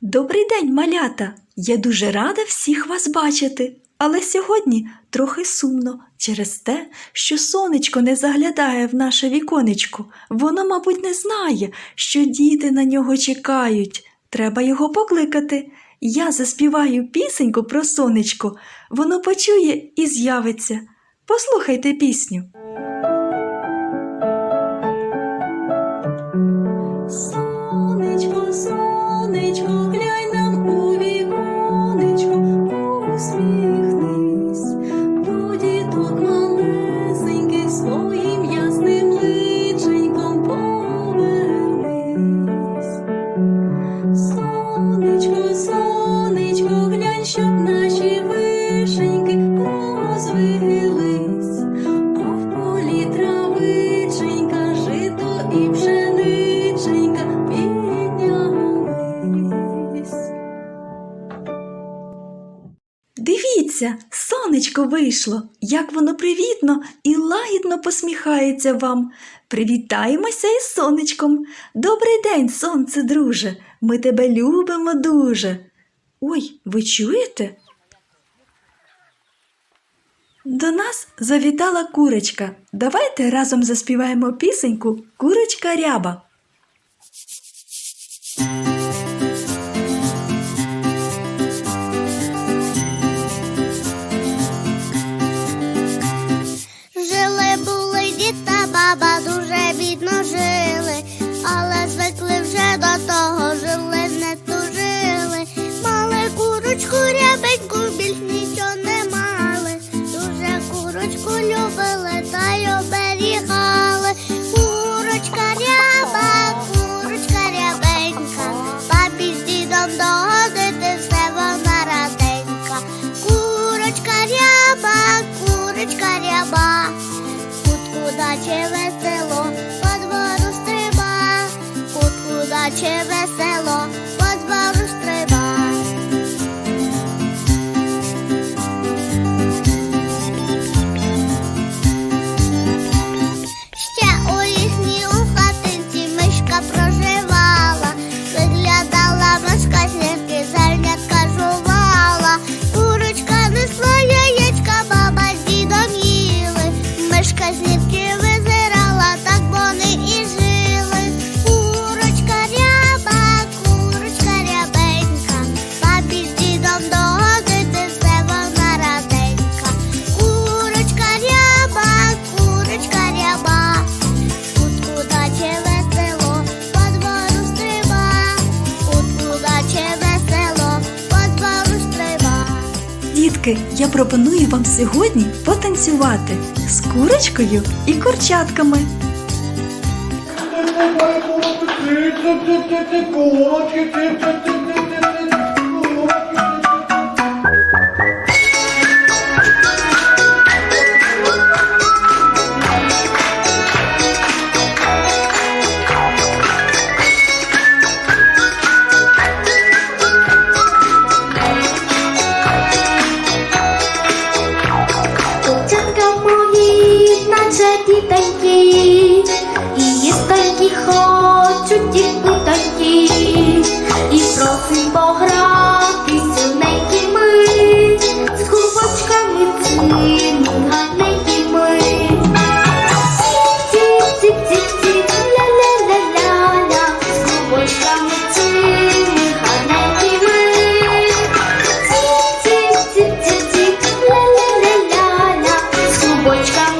Добрий день, малята! Я дуже рада всіх вас бачити. Але сьогодні трохи сумно через те, що сонечко не заглядає в наше віконечко. Воно, мабуть, не знає, що діти на нього чекають. Треба його покликати. Я заспіваю пісеньку про сонечко. Воно почує і з'явиться. Послухайте пісню. Дивіться, сонечко вийшло, як воно привітно і лагідно посміхається вам. Привітаємося із сонечком. Добрий день, сонце, друже. Ми тебе любимо дуже. Ой, ви чуєте? До нас завітала курочка. Давайте разом заспіваємо пісеньку Курочка ряба. Ряба, кутку даче весело, по двору стриба, кутку даче весело, Дітки, я пропоную вам сьогодні потанцювати з курочкою і курчатками. Курочки, плаче дітоньки, і їстоньки хочуть дітоньки, і просить пограти синенькі ми, з кубочками цими гарненькі ми. Тіп-тіп-тіп-тіп, ми. Тіп-тіп-тіп-тіп, з кубочками